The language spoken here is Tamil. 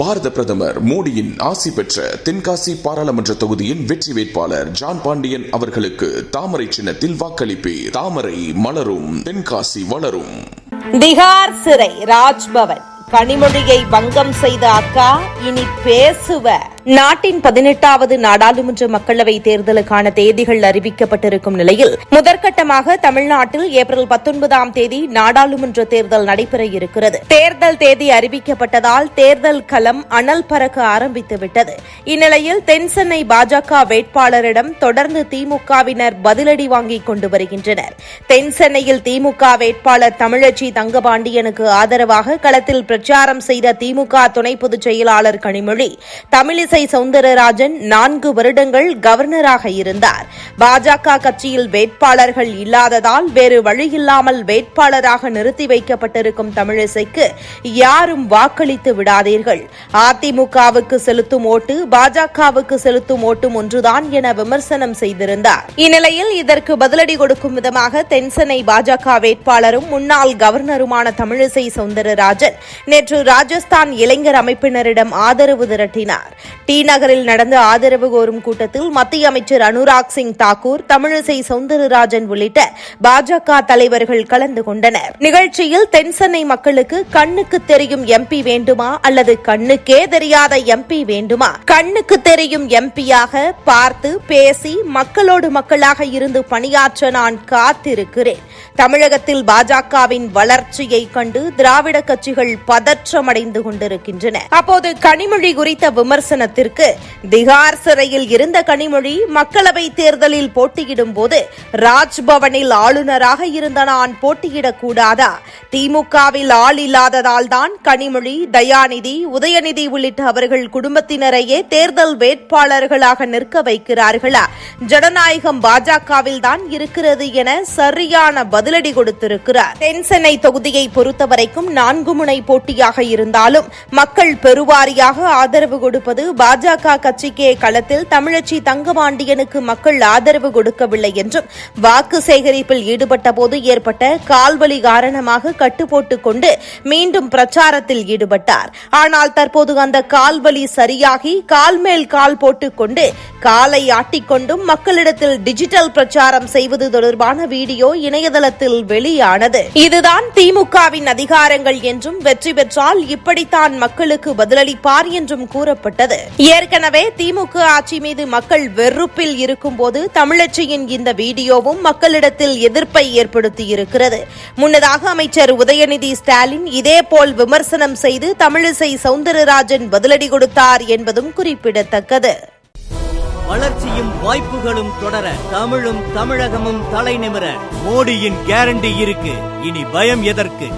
பாரத பிரதமர் மோடியின் ஆசி பெற்ற தென்காசி பாராளுமன்ற தொகுதியின் வெற்றி வேட்பாளர் ஜான் பாண்டியன் அவர்களுக்கு தாமரை சின்னத்தில் வாக்களிப்பீர். தாமரை மலரும் தென்காசி வளரும். திகார் சிறை ராஜ்பவன். கனிமொழியை பங்கம் செய்த அக்கா இனி பேசுவ நாட்டின் பதினெட்டாவது நாடாளுமன்ற மக்களவை தேர்தலுக்கான தேதிகள் அறிவிக்கப்பட்டிருக்கும் நிலையில் முதற்கட்டமாக தமிழ்நாட்டில் ஏப்ரல் பத்தொன்பதாம் தேதி நாடாளுமன்ற தேர்தல் நடைபெற இருக்கிறது. தேர்தல் தேதி அறிவிக்கப்பட்டதால் தேர்தல் களம் அனல் பறக்க ஆரம்பித்துவிட்டது இந்நிலையில் தென்சென்னை பாஜக வேட்பாளரிடம் தொடர்ந்து திமுகவினர் பதிலடி வாங்கிக் கொண்டு வருகின்றனர். தென்சென்னையில் திமுக வேட்பாளர் தமிழச்சி தங்கபாண்டியனுக்கு ஆதரவாக களத்தில் பிரச்சாரம் செய்த திமுக துணை பொதுச் செயலாளர் கனிமொழி தமிழிசை சவுந்தரராஜன் நான்கு வருடங்கள் கவர்னராக இருந்தார். பாஜக கட்சியில் வேட்பாளர்கள் இல்லாததால் வேறு வழியில்லாமல் வேட்பாளராக நிறுத்தி வைக்கப்பட்டிருக்கும் தமிழிசைக்கு யாரும் வாக்களித்து விடாதீர்கள். அதிமுகவுக்கு செலுத்தும் ஓட்டு பாஜகவுக்கு செலுத்தும் ஓட்டும் ஒன்றுதான் என விமர்சனம் செய்திருந்தார். இந்நிலையில் இதற்கு பதிலடி கொடுக்கும் விதமாக தென்சென்னை பாஜக வேட்பாளரும் முன்னாள் கவர்னருமான தமிழிசை சவுந்தரராஜன் நேற்று ராஜஸ்தான் இளைஞர் அமைப்பினரிடம் ஆதரவு திரட்டினார். டி நகரில் நடந்த ஆதரவு கோரும் கூட்டத்தில் மத்திய அமைச்சர் அனுராக் சிங் தாக்கூர் தமிழிசை சவுந்தரராஜன் உள்ளிட்ட பாஜக தலைவர்கள் கலந்து கொண்டனர். நிகழ்ச்சியில் தென்சென்னை மக்களுக்கு கண்ணுக்கு தெரியும் எம்பி வேண்டுமா அல்லது கண்ணுக்கே தெரியாத எம்பி வேண்டுமா? கண்ணுக்கு தெரியும் எம்பியாக பார்த்து பேசி மக்களோடு மக்களாக இருந்து பணியாற்ற நான் காத்திருக்கிறேன். தமிழகத்தில் பாஜகவின் வளர்ச்சியை கண்டு திராவிட கட்சிகள் பதற்றமடைந்து கொண்டிருக்கின்றன. அப்போது கனிமொழி குறித்த காரணத்திற்கு திகார் சிறையில் இருந்த கனிமொழி மக்களவை தேர்தலில் போட்டியிடும் போது ராஜ்பவனில் ஆளுநராக இருந்த நான் போட்டியிடக்கூடாதா? திமுகவில் ஆள் இல்லாததால் தான் கனிமொழி தயாநிதி உதயநிதி உள்ளிட்ட அவர்கள் குடும்பத்தினரையே தேர்தல் வேட்பாளர்களாக நிற்க வைக்கிறார்களா? ஜனநாயகம் பாஜகவில் தான் இருக்கிறது என சரியான பதிலடி கொடுத்திருக்கிறார். தென்சென்னை தொகுதியை பொறுத்தவரைக்கும் நான்கு முனை போட்டியாக இருந்தாலும் மக்கள் பெருவாரியாக ஆதரவு கொடுப்பது பாஜக கட்சிக்கே களத்தில் தமிழச்சி தங்கபாண்டியனுக்கு மக்கள் ஆதரவு கொடுக்கவில்லை என்றும் வாக்கு சேகரிப்பில் ஈடுபட்ட போது ஏற்பட்ட கால்வலி காரணமாக கட்டுப்போட்டுக் கொண்டு மீண்டும் பிரச்சாரத்தில் ஈடுபட்டார். ஆனால் தற்போது அந்த கால்வலி சரியாகி கால் மேல் கால் போட்டுக்கொண்டு காலை ஆட்டிக்கொண்டும் மக்களிடத்தில் டிஜிட்டல் பிரச்சாரம் செய்வது தொடர்பான வீடியோ இணையதளத்தில் வெளியானது. இதுதான் திமுகவின் அதிகாரங்கள் என்றும் வெற்றி பெற்றால் இப்படித்தான் மக்களுக்கு பதிலளிப்பார் என்றும் கூறப்பட்டது. ஏற்கனவே திமுக ஆட்சி மீது மக்கள் வெறுப்பில் இருக்கும்போது தமிழச்சியின் இந்த வீடியோவும் மக்களிடத்தில் எதிர்ப்பை ஏற்படுத்தியிருக்கிறது முன்னதாக அமைச்சர் உதயநிதி ஸ்டாலின் இதேபோல் விமர்சனம் செய்து தமிழிசை சவுந்தரராஜன் பதிலடி கொடுத்தார் என்பதும் குறிப்பிடத்தக்கது. வளர்ச்சியும் வாய்ப்புகளும் தொடர தமிழும் தமிழகமும் தலைநிமிர மோடியின் கேரண்டி இருக்கு. இனி பயம் எதற்கு?